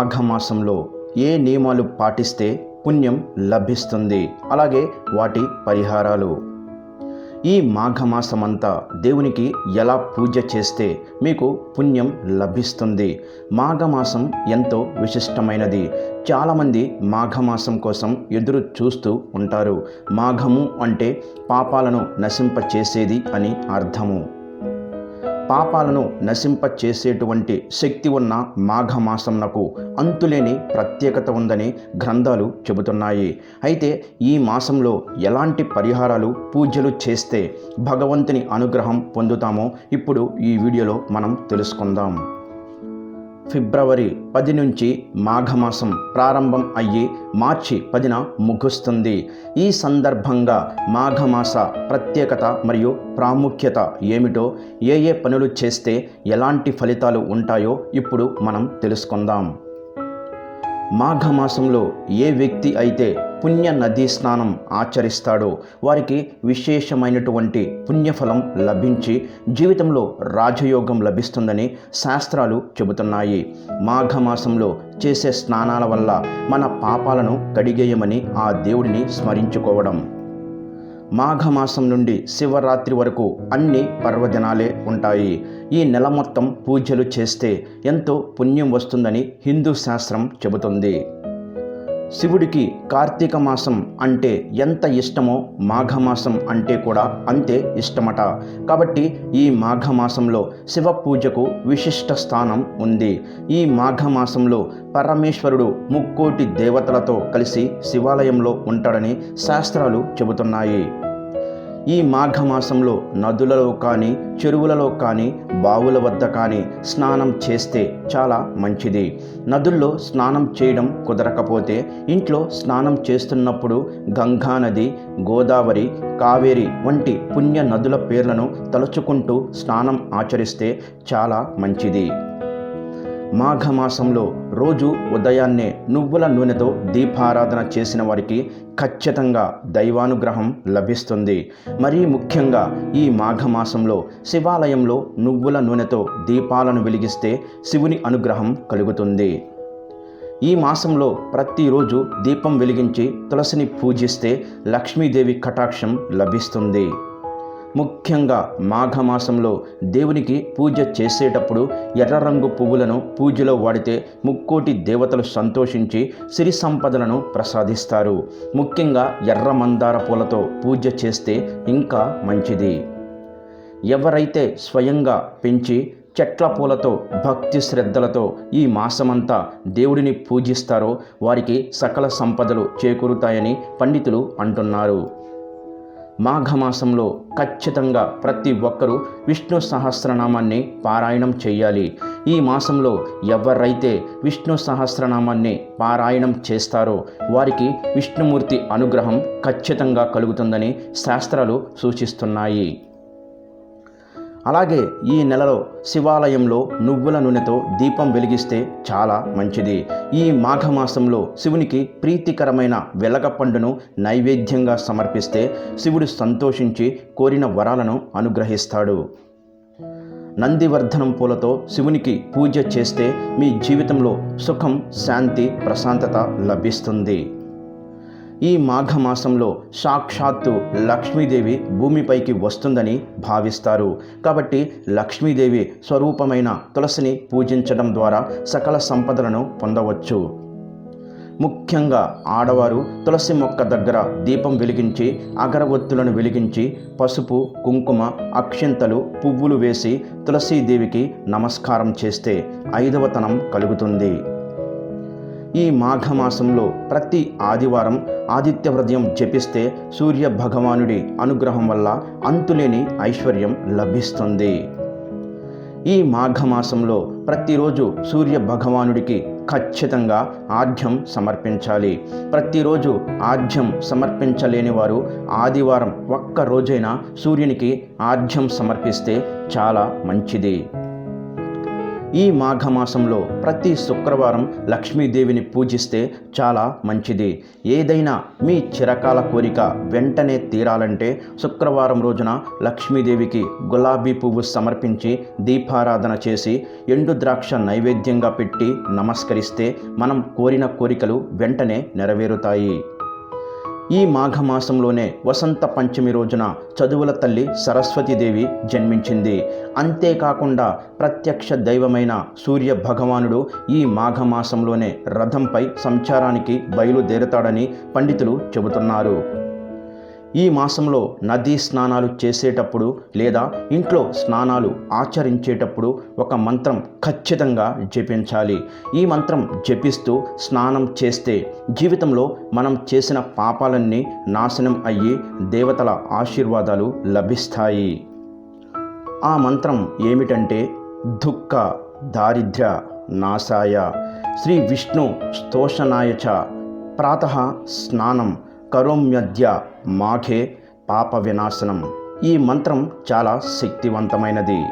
మాఘమాసంలో ఏ నియమాలు పాటిస్తే పుణ్యం లభిస్తుంది? అలాగే వాటి పరిహారాలు. ఈ మాఘమాసమంతా దేవునికి ఎలా పూజ చేస్తే మీకు పుణ్యం లభిస్తుంది? మాఘమాసం ఎంతో విశిష్టమైనది. చాలామంది మాఘమాసం కోసం ఎదురు చూస్తూ ఉంటారు. మాఘము అంటే పాపాలను నశింపచేసేది అని అర్థము. పాపాలను నశింప చేసేటువంటి శక్తి ఉన్న మాఘమాసంనకు అంతులేని ప్రత్యేకత ఉందని గ్రంథాలు చెబుతున్నాయి. అయితే ఈ మాసంలో ఎలాంటి పరిహారాలు పూజలు చేస్తే భగవంతుని అనుగ్రహం పొందుతామో ఇప్పుడు ఈ వీడియోలో మనం తెలుసుకుందాం. ఫిబ్రవరి పది నుంచి మాఘమాసం ప్రారంభం అయ్యి మార్చి పదిన ముగుస్తుంది. ఈ సందర్భంగా మాఘమాస ప్రత్యేకత మరియు ప్రాముఖ్యత ఏమిటో ఏ ఏ పనులు చేస్తే ఎలాంటి ఫలితాలు ఉంటాయో ఇప్పుడు మనం తెలుసుకుందాం. మాఘమాసంలో ఏ వ్యక్తి అయితే పుణ్య నదీ స్నానం ఆచరిస్తాడో. వారికి విశేషమైనటువంటి పుణ్యఫలం లభించి జీవితంలో రాజయోగం లభిస్తుందని శాస్త్రాలు చెబుతున్నాయి. మాఘమాసంలో చేసే స్నానాల వల్ల మన పాపాలను కడిగేయమని ఆ దేవుడిని స్మరించుకోవడం. మాఘమాసం నుండి శివరాత్రి వరకు అన్ని పర్వదినాలే ఉంటాయి. ఈ నెల మొత్తం పూజలు చేస్తే ఎంతో పుణ్యం వస్తుందని హిందూ శాస్త్రం చెబుతుంది. శివుడికి కార్తీక మాసం అంటే ఎంత ఇష్టమో మాఘమాసం అంటే కూడా అంతే ఇష్టమట. కాబట్టి ఈ మాఘమాసంలో శివ పూజకు విశిష్ట స్థానం ఉంది. ఈ మాఘమాసంలో పరమేశ్వరుడు ముక్కోటి దేవతలతో కలిసి శివాలయంలో ఉంటాడని శాస్త్రాలు చెబుతున్నాయి. ఈ మాఘమాసంలో నదులలో కానీ చెరువులలో కానీ బావుల వద్ద కానీ స్నానం చేస్తే చాలా మంచిది. నదుల్లో స్నానం చేయడం కుదరకపోతే ఇంట్లో స్నానం చేస్తున్నప్పుడు గంగా నది గోదావరి కావేరి వంటి పుణ్య నదుల పేర్లను తలుచుకుంటూ స్నానం ఆచరిస్తే చాలా మంచిది. మాఘమాసంలో రోజు ఉదయాన్నే నువ్వుల నూనెతో దీపారాధన చేసిన వారికి ఖచ్చితంగా దైవానుగ్రహం లభిస్తుంది. మరీ ముఖ్యంగా ఈ మాఘమాసంలో శివాలయంలో నువ్వుల నూనెతో దీపాలను వెలిగిస్తే శివుని అనుగ్రహం కలుగుతుంది. ఈ మాసంలో ప్రతిరోజు దీపం వెలిగించి తులసిని పూజిస్తే లక్ష్మీదేవి కటాక్షం లభిస్తుంది. ముఖ్యంగా మాఘమాసంలో దేవునికి పూజ చేసేటప్పుడు ఎర్ర రంగు పువ్వులను పూజలో వాడితే ముక్కోటి దేవతలు సంతోషించి సిరి సంపదలను ప్రసాదిస్తారు. ముఖ్యంగా ఎర్ర మందార పూలతో పూజ చేస్తే ఇంకా మంచిది. ఎవరైతే స్వయంగా పెంచి చెట్ల పూలతో భక్తి శ్రద్ధలతో ఈ మాసమంతా దేవుడిని పూజిస్తారో వారికి సకల సంపదలు చేకూరుతాయని పండితులు అంటున్నారు. మాఘమాసంలో ఖచ్చితంగా ప్రతి ఒక్కరూ విష్ణు సహస్రనామాన్ని పారాయణం చేయాలి. ఈ మాసంలో ఎవరైతే విష్ణు సహస్రనామాన్ని పారాయణం చేస్తారో వారికి విష్ణుమూర్తి అనుగ్రహం ఖచ్చితంగా కలుగుతుందని శాస్త్రాలు సూచిస్తున్నాయి. అలాగే ఈ నెలలో శివాలయంలో నువ్వుల నూనెతో దీపం వెలిగిస్తే చాలా మంచిది. ఈ మాఘమాసంలో శివునికి ప్రీతికరమైన వెలగపండును నైవేద్యంగా సమర్పిస్తే శివుడు సంతోషించి కోరిన వరాలను అనుగ్రహిస్తాడు. నందివర్ధనం పూలతో శివునికి పూజ చేస్తే మీ జీవితంలో సుఖం శాంతి ప్రశాంతత లభిస్తుంది. ఈ మాఘమాసంలో సాక్షాత్తు లక్ష్మీదేవి భూమిపైకి వస్తుందని భావిస్తారు. కాబట్టి లక్ష్మీదేవి స్వరూపమైన తులసిని పూజించడం ద్వారా సకల సంపదలను పొందవచ్చు. ముఖ్యంగా ఆడవారు తులసి మొక్క దగ్గర దీపం వెలిగించి అగరవత్తులను వెలిగించి పసుపు కుంకుమ అక్షింతలు పువ్వులు వేసి తులసీదేవికి నమస్కారం చేస్తే ఐదవతనం కలుగుతుంది. ఈ మాఘమాసంలో ప్రతి ఆదివారం ఆదిత్య హృదయం జపిస్తే సూర్య భగవానుడి అనుగ్రహం వల్ల అంతులేని ఐశ్వర్యం లభిస్తుంది. ఈ మాఘమాసంలో ప్రతిరోజు సూర్య భగవానుడికి ఖచ్చితంగా ఆఢ్యం సమర్పించాలి. ప్రతిరోజు ఆఢ్యం సమర్పించలేని వారు ఆదివారం ఒక్క రోజైనా సూర్యునికి ఆఢ్యం సమర్పిస్తే చాలా మంచిది. ఈ మాఘమాసంలో ప్రతి శుక్రవారం లక్ష్మీదేవిని పూజిస్తే చాలా మంచిది. ఏదైనా మీ చిరకాల కోరిక వెంటనే తీరాలంటే శుక్రవారం రోజున లక్ష్మీదేవికి గులాబీ పువ్వు సమర్పించి దీపారాధన చేసి ఎండు ద్రాక్ష నైవేద్యంగా పెట్టి నమస్కరిస్తే మనం కోరిన కోరికలు వెంటనే నెరవేరుతాయి. ఈ మాఘమాసంలోనే వసంత పంచమి రోజున చదువుల తల్లి సరస్వతీదేవి జన్మించింది. అంతేకాకుండా ప్రత్యక్ష దైవమైన సూర్య భగవానుడు ఈ మాఘమాసంలోనే రథంపై సంచారానికి బయలుదేరతాడని పండితులు చెబుతున్నారు. ఈ మాసంలో నదీ స్నానాలు చేసేటప్పుడు లేదా ఇంట్లో స్నానాలు ఆచరించేటప్పుడు ఒక మంత్రం ఖచ్చితంగా జపించాలి. ఈ మంత్రం జపిస్తూ స్నానం చేస్తే జీవితంలో మనం చేసిన పాపాలన్నీ నాశనం అయ్యి దేవతల ఆశీర్వాదాలు లభిస్తాయి. ఆ మంత్రం ఏమిటంటే దుఃఖ దారిద్ర్య నాశాయ. శ్రీ విష్ణు స్తోషనాయచ ప్రాత స్నానం కరోమ్యద్య మాఘే పాప వినాశనం. ఈ మంత్రం చాలా శక్తివంతమైనది.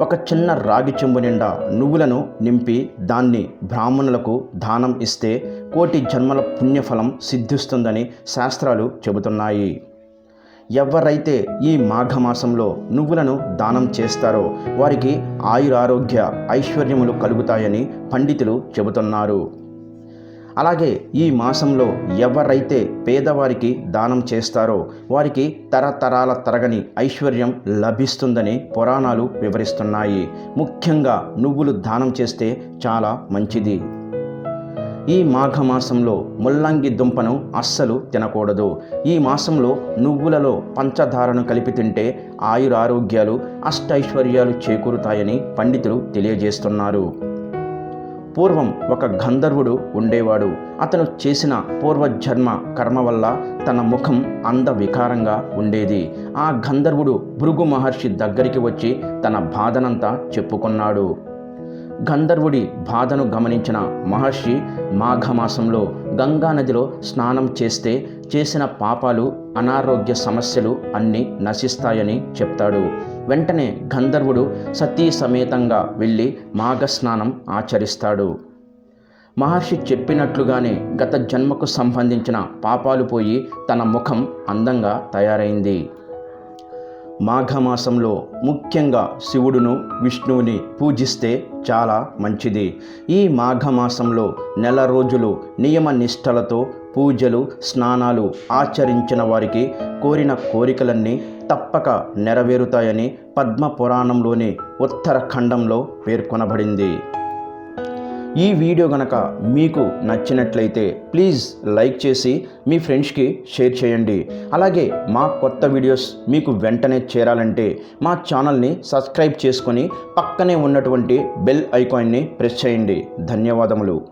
ఒక చిన్న రాగి చెంబు నిండా నువ్వులను నింపి దాన్ని బ్రాహ్మణులకు దానం ఇస్తే కోటి జన్మల పుణ్యఫలం సిద్ధిస్తుందని శాస్త్రాలు చెబుతున్నాయి. ఎవరైతే ఈ మాఘమాసంలో నువ్వులను దానం చేస్తారో వారికి ఆయురారోగ్య ఐశ్వర్యములు కలుగుతాయని పండితులు చెబుతున్నారు. అలాగే ఈ మాసంలో ఎవరైతే పేదవారికి దానం చేస్తారో వారికి తరతరాల తరగని ఐశ్వర్యం లభిస్తుందని పురాణాలు వివరిస్తున్నాయి. ముఖ్యంగా నువ్వులు దానం చేస్తే చాలా మంచిది. ఈ మాఘమాసంలో ముల్లంగి దుంపను అస్సలు తినకూడదు. ఈ మాసంలో నువ్వులలో పంచదారను కలిపి తింటే ఆయురారోగ్యాలు అష్టైశ్వర్యాలు చేకూరుతాయని పండితులు తెలియజేస్తున్నారు. పూర్వం ఒక గంధర్వుడు ఉండేవాడు. అతను చేసిన పూర్వజన్మ కర్మ వల్ల తన ముఖం అంద వికారంగా ఉండేది. ఆ గంధర్వుడు భృగు మహర్షి దగ్గరికి వచ్చి తన బాధనంతా చెప్పుకున్నాడు. గంధర్వుడి బాధను గమనించిన మహర్షి మాఘమాసంలో గంగా నదిలో స్నానం చేస్తే చేసిన పాపాలు అనారోగ్య సమస్యలు అన్నీ నశిస్తాయని చెప్తాడు. వెంటనే గంధర్వుడు సతీ సమేతంగా వెళ్ళి మాఘస్నానం ఆచరిస్తాడు. మహర్షి చెప్పినట్లుగానే గత జన్మకు సంబంధించిన పాపాలు పోయి తన ముఖం అందంగా తయారైంది. మాఘమాసంలో ముఖ్యంగా శివుడును విష్ణువుని పూజిస్తే చాలా మంచిది. ఈ మాఘమాసంలో నెల రోజులు నియమ నిష్టలతో పూజలు స్నానాలు ఆచరించిన వారికి కోరిన కోరికలన్నీ తప్పక నెరవేరుతాయని పద్మ పురాణంలోని ఉత్తరఖండంలో పేర్కొనబడింది. ఈ వీడియో గనక మీకు నచ్చినట్లయితే ప్లీజ్ లైక్ చేసి మీ ఫ్రెండ్స్కి షేర్ చేయండి. అలాగే మా కొత్త వీడియోస్ మీకు వెంటనే చేరాలంటే మా ఛానల్ని సబ్స్క్రైబ్ చేసుకొని పక్కనే ఉన్నటువంటి బెల్ ఐకాన్ని ప్రెస్ చేయండి. ధన్యవాదములు.